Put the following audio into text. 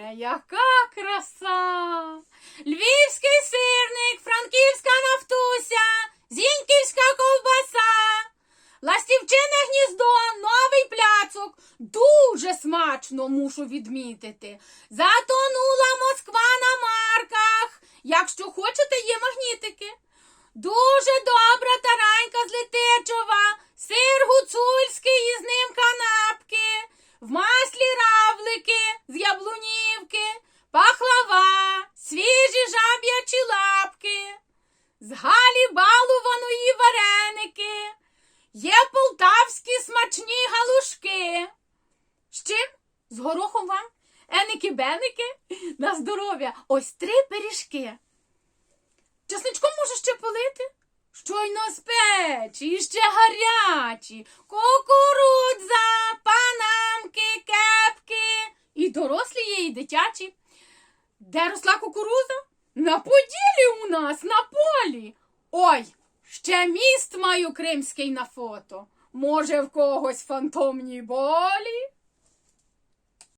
яка краса! Львівський сирник, франківська нафтуся, зіньківська ковбаса, ластівчине гніздо, новий пляцок. Дуже смачно мушу відмітити. Затонула Москва на марках. Якщо хочете, є магнітики. Дуже добра з галі балуваної вареники, є полтавські смачні галушки. З чим? З горохом вам? Еники-беники? На здоров'я! Ось три пиріжки. Часничком може ще полити? Щойно з печі, ще гарячі, кукурудза, панамки, кепки. І дорослі є, і дитячі. Де росла кукуруза? На поділі у нас, на полі. Ой, ще міст маю кримський на фото. Може, в когось фантомні болі?